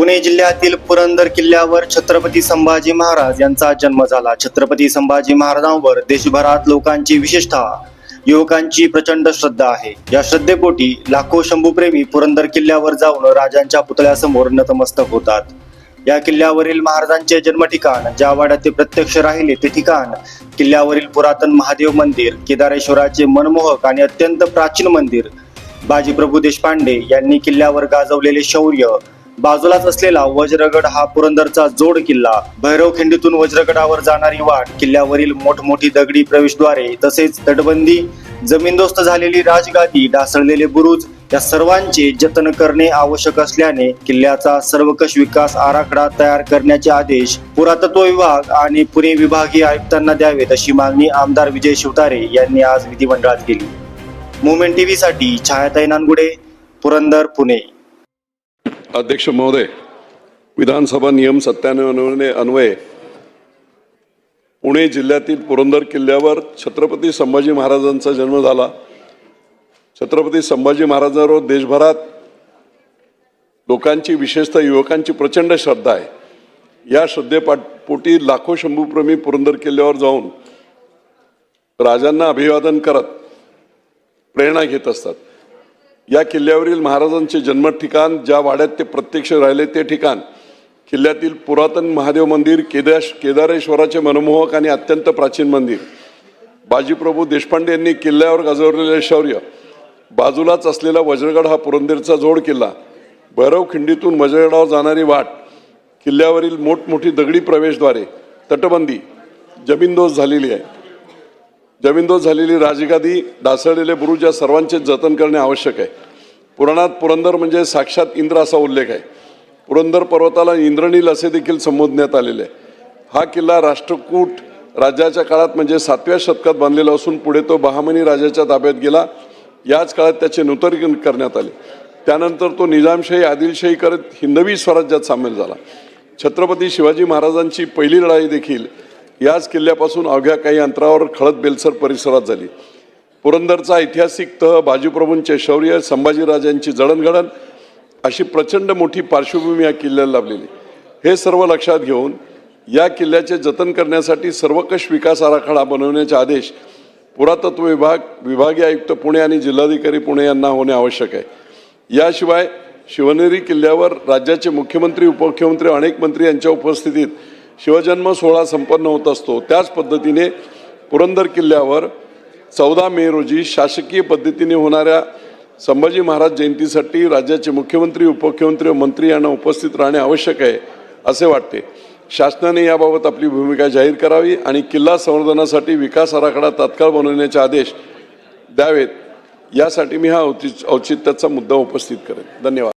पुणे जिल्ह्यातील पुरंदर किल्ल्यावर छत्रपती संभाजी महाराज यांचा जन्म झाला. छत्रपती संभाजी महाराजांवर देशभरात लोकांची विशेषतः युवकांची प्रचंड श्रद्धा आहे. या श्रद्धेपोटी लाखो शंभूप्रेमी पुरंदर किल्ल्यावर जाऊन राजांच्या पुतळ्यासमोर नतमस्तक होतात. या किल्ल्यावरील महाराजांचे जन्म ठिकाण ज्या वाड्यात ते प्रत्यक्ष राहिले ते ठिकाण किल्ल्यावरील पुरातन महादेव मंदिर केदारेश्वराचे मनमोहक आणि अत्यंत प्राचीन मंदिर बाजीप्रभू देशपांडे यांनी किल्ल्यावर गाजवलेले शौर्य बाजूलाच असलेला वज्रगड हा पुरंदरचा जोड किल्ला. भैरव खिंडीतून वज्रगडावर जाणारी वाट किल्ल्यावरील मोठमोठी दगडी प्रवेशद्वारे तसेच तटबंदी जमीनदोस्त झालेली राजगादी ढासळलेले बुरुज या सर्वांचे जतन करणे आवश्यक असल्याने किल्ल्याचा सर्वकष विकास आराखडा तयार करण्याचे आदेश पुरातत्व विभाग आणि पुणे विभागीय आयुक्तांना द्यावेत अशी मागणी आमदार विजय शिवतारे यांनी आज विधिमंडळात केली. मुवमेंट टीव्ही साठी छायाताई नानगुडे पुरंदर पुणे. अध्यक्ष महोदय विधानसभा नियम सत्त्याण्णव अन्वये पुणे जिल्ह्यातील पुरंदर किल्ल्यावर छत्रपती संभाजी महाराजांचा जन्म झाला. छत्रपती संभाजी महाराजांवर देशभरात लोकांची विशेषतः युवकांची प्रचंड श्रद्धा आहे. या श्रद्धेपाठपोटी लाखो शंभूप्रेमी पुरंदर किल्ल्यावर जाऊन राजांना अभिवादन करत प्रेरणा घेत असतात. या किल्ल्यावरील महाराजांचे जन्म ठिकाण ज्या वाड्यात ते प्रत्यक्ष राहिले ते ठिकाण. किल्ल्यातील पुरातन महादेव मंदिर केदाश केदारेश्वराचे मनमोहक आणि अत्यंत प्राचीन मंदिर. बाजीप्रभू देशपांडे यांनी किल्ल्यावर गाजवलेले शौर्य. बाजूलाच असलेला वज्रगड हा पुरंदरचा जोड किल्ला. भैरव खिंडीतून वज्रगडावर जाणारी वाट. किल्ल्यावरील मोठमोठी दगडी प्रवेशद्वारे. तटबंदी. जमीनदोस झालेली आहे. जमीनदोज झालेली राजगादी ढासळलेले बुरुज या सर्वांचे जतन करणे आवश्यक आहे. पुराणात पुरंदर म्हणजे साक्षात इंद्र असा उल्लेख आहे. पुरंदर पर्वताला इंद्रनील असे देखील संबोधण्यात आलेले आहे. हा किल्ला राष्ट्रकूट राज्याच्या काळात म्हणजे सातव्या शतकात बांधलेला असून पुढे तो बहामनी राजाच्या ताब्यात गेला. याच काळात त्याचे नूतनीकरण करण्यात आले. त्यानंतर तो निजामशाही आदिलशाही करत हिंदवी स्वराज्यात सामील झाला. छत्रपती शिवाजी महाराजांची पहिली लढाई देखील याच किल्ल्यापासून अवघ्या काही अंतरावर खळद बेलसर परिसरात झाली. पुरंदरचा ऐतिहासिक तह बाजीप्रभूंचे शौर्य संभाजीराजांची जडणघडण अशी प्रचंड मोठी पार्श्वभूमी या किल्ल्याला लाभलेली. हे सर्व लक्षात घेऊन या किल्ल्याचे जतन करण्यासाठी सर्वकष विकास आराखडा बनवण्याचे आदेश पुरातत्व विभाग विभागीय आयुक्त पुणे आणि जिल्हाधिकारी पुणे यांना होणे आवश्यक आहे. याशिवाय शिवनेरी किल्ल्यावर राज्याचे मुख्यमंत्री उपमुख्यमंत्री अनेक मंत्री यांच्या उपस्थितीत शिवजन्म सोहळा संपन्न होत असतो. त्याच पद्धतीने पुरंदर किल्ल्यावर चौदा मे रोजी शासकीय पद्धतीने होणाऱ्या संभाजी महाराज जयंतीसाठी राज्याचे मुख्यमंत्री उपमुख्यमंत्री व मंत्री यांना उपस्थित राहणे आवश्यक आहे असे वाटते. शासनाने याबाबत आपली भूमिका जाहीर करावी आणि किल्ला संवर्धनासाठी विकास आराखडा तात्काळ बनवण्याचे आदेश द्यावेत. यासाठी मी हा औचित औचित्याचा मुद्दा उपस्थित करेन. धन्यवाद.